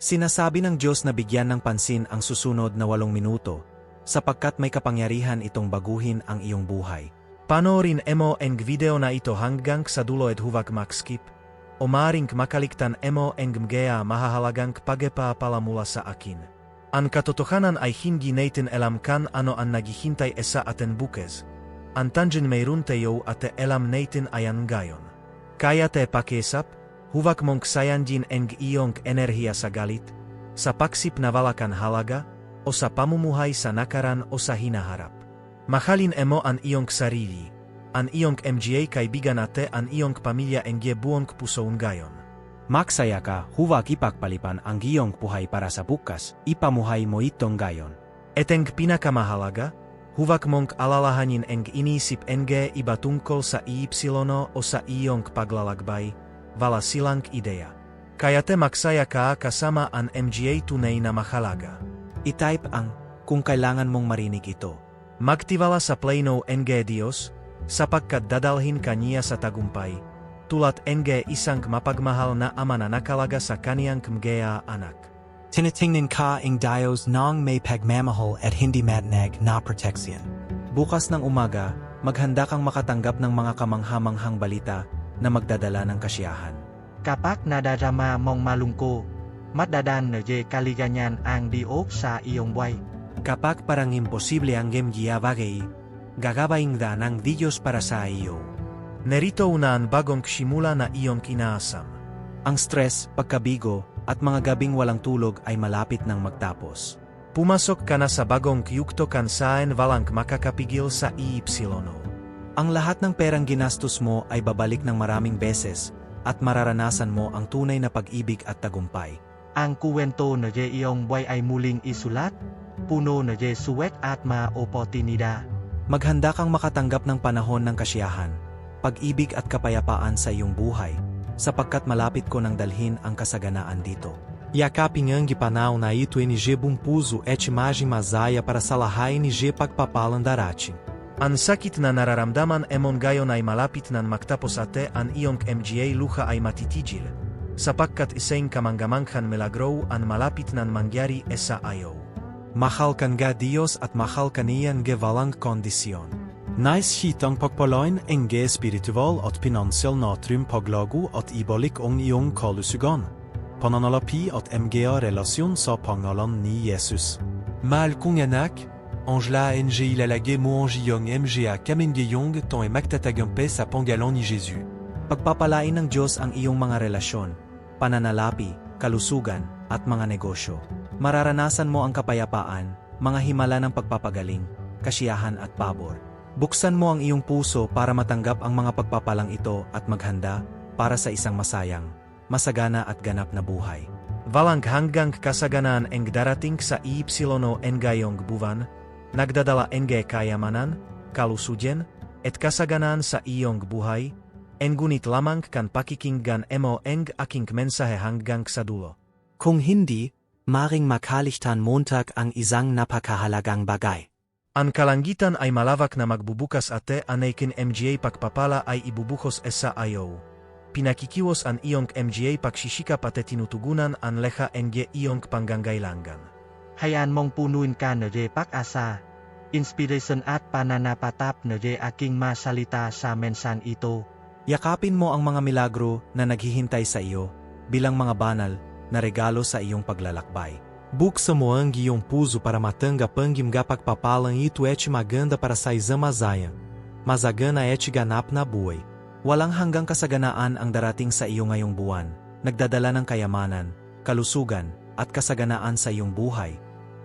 Sinasabi ng Diyos na bigyan ng pansin ang susunod na walong minuto, sapagkat may kapangyarihan itong baguhin ang iyong buhay. Panoorin emo ang video na ito hanggang sa dulo at huvak makskip, o maring makaliktan emo ang mgea mahahalagang pagepa pala mula sa akin. Ang katotohanan ay hindi natin alam kan ano ang naghihintay esa aten bukes. Ang tangen mayroon tayo at alam natin ayan gayon. Kaya te pakiusap, huvak mong sayandin ang iyong enerhiya sa galit, sa paksip na valakan halaga, o sa pamumuhay sa nakaran o sa hinaharap. Mahalin emo ang iyong sarili, ang iyong MGA kaibigan ate ang iyong pamilya ang buong pusoon gayon. Maksaya ka, huwag ipagpalipan ang iyong buhay para sa bukas, ipamuhay mo itong gayon. Eteng pinakamahalaga, huwag mong alalahanin ang inisip NG iba tungkol sa Y o sa iyong paglalagbay, wala silang ideya. Kaya te maksaya ka kasama ang MGA tunay na mahalaga. I-type ang kung kailangan mong marinig ito. Magtiwala sa Plano NG Dios, sapagkat dadalhin ka niya sa tagumpay, tulad NG isang mapagmahal na ama na nakalaga sa kaniyang mga anak. Tinitingnan ka ang Dios ng may pagmamahal at hindi matnag na proteksyon. Bukas ng umaga, maghanda kang makatanggap ng mga kamanghamanghang balita na magdadala ng kasiyahan. Kapag nadarama mong malungko, madadan na je kaliganyan ang diok sa iyong buhay. Kapag parang imposible ang gemgiya bagay, gagabaing da ng Diyos para sa iyo. Nerito na ang bagong simula na iyong kinaasam. Ang stress, pagkabigo, at mga gabing walang tulog ay malapit nang magtapos. Pumasok ka na sa bagong yukto kansain walang makakapigil sa iipsilono. Ang lahat ng perang ginastos mo ay babalik ng maraming beses at mararanasan mo ang tunay na pag-ibig at tagumpay. Ang kuwento na je iyong buhay ay muling isulat, puno na je suwet at maoportunida. Maghanda kang makatanggap ng panahon ng kasiyahan, pag-ibig at kapayapaan sa iyong buhay, sapagkat malapit ko nang dalhin ang kasaganaan dito. Yakapin ang gipanaw na ito NG Bumpuzo et imagem mazaya para salahay NG pagpapalan Ang sakit na nararamdaman emon gayon ay malapit nan magtapos ate ang iyong MGA luha ay matitigil, sapagkat isang kamanggamanghan milagro ang malapit nan mangyari esa ayaw. Mahal kan ga Dios at mahal kaniyan ge walang kondisyon. Nais hitang pagpaloin ang ge spiritual at pinansyal natrium paglagu at ibalik ang iyong kalusugan. Pananalapi at MGA relasyon sa pangalan ni Jesus. Mal kung anak, Angela NG ilalagay mo ang iyong MGA kamingayong ton e magtatagampe sa pangalan ni Jesus. Pagpapalain ng Diyos ang iyong mga relasyon, pananalapi, kalusugan, at mga negosyo. Mararanasan mo ang kapayapaan, mga himala ng pagpapagaling, kasiyahan at pabor. Buksan mo ang iyong puso para matanggap ang mga pagpapalang ito at maghanda para sa isang masayang, masagana at ganap na buhay. Walang hanggang kasaganaan ang darating sa Ipsilono Engayong buwan, nagdadala enge kayamanan, kalusujen, et kasaganaan sa iyong buhay, engunit lamang kan pakikinggan emo eng aking mensahe hanggang sa dulo. Kung hindi, maring makaligtan montag ang isang napakahalagang bagay. Ang kalangitan ay malawak na magbubukas ate anaykin MGA pagpapala ay ibubuhos esa ayaw. Pinakikiwas ang iyong MGA pagsisikap ate tinutugunan ang leha NG iyong panggangailangan. Hayaan mong punuin ka na je pag-asa, inspiration at pananapatap na je aking masalita sa mensan ito. Yakapin mo ang mga milagro na naghihintay sa iyo bilang mga banal na regalo sa iyong paglalakbay. Buksa mo ang iyong puso para matanga pangim ga pagpapalan ito et maganda para sa isang mazayan. Mazagana et ganap na buhay. Walang hanggang kasaganaan ang darating sa iyo ngayong buwan, nagdadala ng kayamanan, kalusugan, at kasaganaan sa iyong buhay.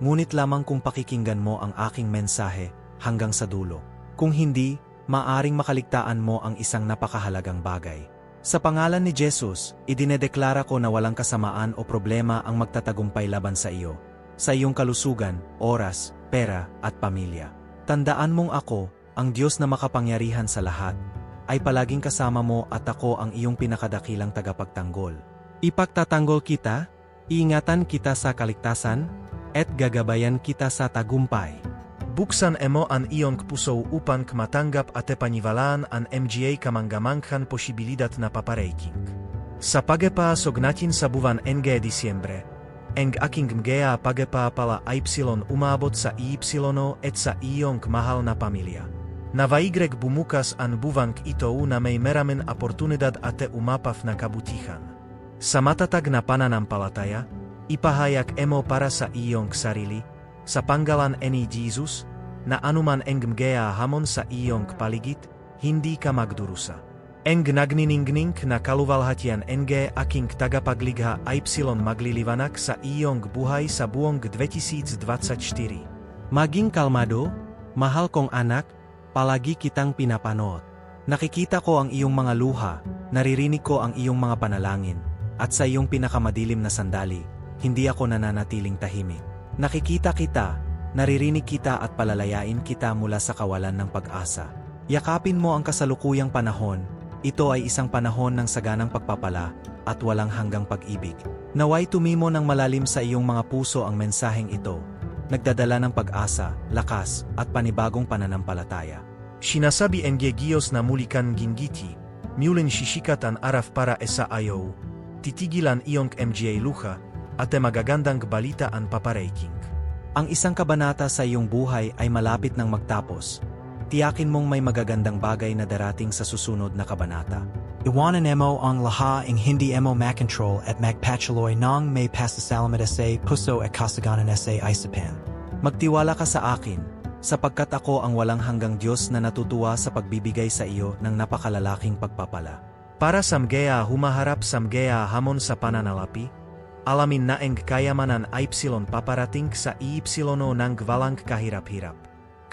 Ngunit lamang kung pakikinggan mo ang aking mensahe hanggang sa dulo. Kung hindi, maaring makaligtaan mo ang isang napakahalagang bagay. Sa pangalan ni Jesus, idinedeklara ko na walang kasamaan o problema ang magtatagumpay laban sa iyo, sa iyong kalusugan, oras, pera, at pamilya. Tandaan mong ako, ang Diyos na makapangyarihan sa lahat, ay palaging kasama mo at ako ang iyong pinakadakilang tagapagtanggol. Ipagtatanggol kita, iingatan kita sa kaligtasan, at gagabayan kita sa tagumpay. Buksan emo an iyong pusov upan kmatanggap at epanivalaan an MGA kamangamanghan posibilidad na papareiking. Sa pagepa sognatin sabuvan NG diciembre, eng aking mgea pagepa pala y umabot sa y et sa iyong mahal na pamilia. Na vaigrek bumukas an buvank itou na mej meramen oportunidad ate umapav na kabutihan. Samatata na pana nam palataja, ipahayag emo para sa iyong sarili, sa panggalan eni Jesus, na anuman eng mgea hamon sa iyong paligid, hindi ka magdurusa. Eng nagniningning na kaluvalhatian enge aking tagapagligha y maglilivanak sa iyong buhay sa buong 2024. Maging kalmado, mahal kong anak, palagi kitang pinapanood. Nakikita ko ang iyong mga luha, naririnig ko ang iyong mga panalangin, at sa iyong pinakamadilim na sandali, hindi ako nananatiling tahimik. Nakikita kita, naririnig kita at palalayain kita mula sa kawalan ng pag-asa. Yakapin mo ang kasalukuyang panahon, ito ay isang panahon ng saganang pagpapala at walang hanggang pag-ibig. Naway tumimo ng malalim sa iyong mga puso ang mensaheng ito, nagdadala ng pag-asa, lakas, at panibagong pananampalataya. Sinasabi enge Gios na mulikan gingiti, miulen shishikatan araf para esa ayaw, titigilan iyong MGA luha, ate magagandang balita an papareiking. Ang isang kabanata sa iyong buhay ay malapit ng magtapos. Tiyakin mong may magagandang bagay na darating sa susunod na kabanata. Iwanan mo ang laha ing hindi mo makontrol at magpatuloy nang may pasasalamat sa puso at kasaganan sa isapan. Magtiwala ka sa akin, sapagkat ako ang walang hanggang Diyos na natutuwa sa pagbibigay sa iyo ng napakalalaking pagpapala. Para samgea humaharap samgea hamon sa pananalapi, alamin na eng kayamanan y paparating sa y ng walang kahirap-hirap.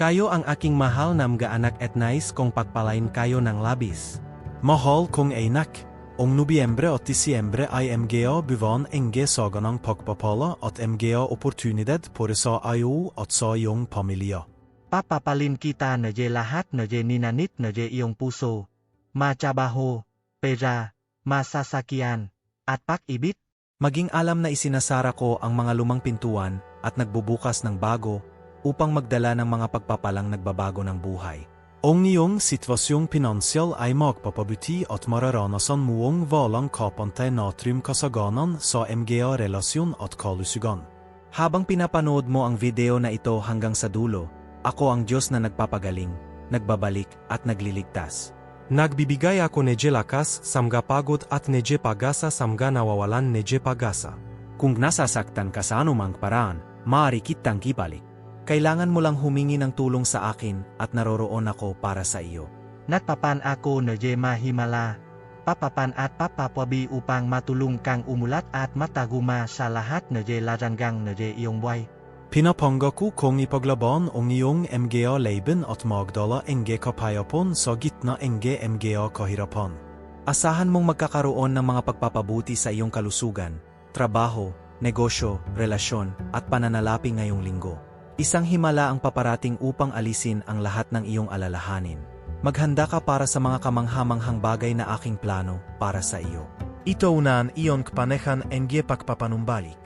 Kayo ang aking mahal na mga anak at nais kong pagpalain kayo ng labis. Mahal kong anak, ong Nobyembre at Disyembre ay MGO buwan enge saganang pagpapala at MGO oportunidad para sa ayo at sa iyong pamilya. Papapalin kita na je lahat na je ninanit na je iyong puso. Machabaho, pera, masasakyan, at pag-ibit. Maging alam na isinasara ko ang mga lumang pintuan at nagbubukas ng bago upang magdala ng mga pagpapalang nagbabago ng buhay. Ang iyong sitwasyong pinansyal ay magpapabuti at mararanasan mo ang walang kapantay natrium kasaganan sa MGA relasyon at kalusugan. Habang pinapanood mo ang video na ito hanggang sa dulo, ako ang Diyos na nagpapagaling, nagbabalik at nagliligtas. Nagbibigay ako neje lakas, samga pagod at neje pagasa samga nawawalan neje pagasa. Kung nasasaktan ka sa anumang paraan, maaari kitang kibalik. Kailangan mo lang humingi ng tulong sa akin at naroroon ako para sa iyo. Natpapan ako je mahimala. Papapan at papapwabi upang matulong kang umulat at mataguma sa lahat je laranggang je iyong buhay. Pinapanga ko kong ipaglaban ang iyong MGA Laban at Magdala enge kapayapon sa gitna enge MGA kahirapan. Asahan mong magkakaroon ng mga pagpapabuti sa iyong kalusugan, trabaho, negosyo, relasyon, at pananalapi ngayong linggo. Isang himala ang paparating upang alisin ang lahat ng iyong alalahanin. Maghanda ka para sa mga kamanghamanghang bagay na aking plano para sa iyo. Ito unan iyon kpanehan enge pagpapanumbalik.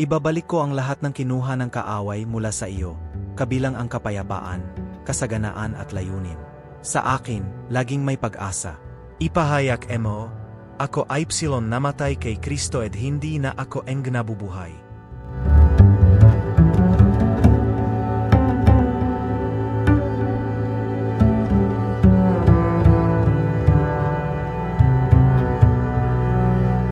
Ibabalik ko ang lahat ng kinuha ng kaaway mula sa iyo, kabilang ang kapayapaan, kasaganaan at layunin. Sa akin, laging may pag-asa. Ipahayak emo, ako ay namatay kay Kristo at hindi na ako eng nabubuhay.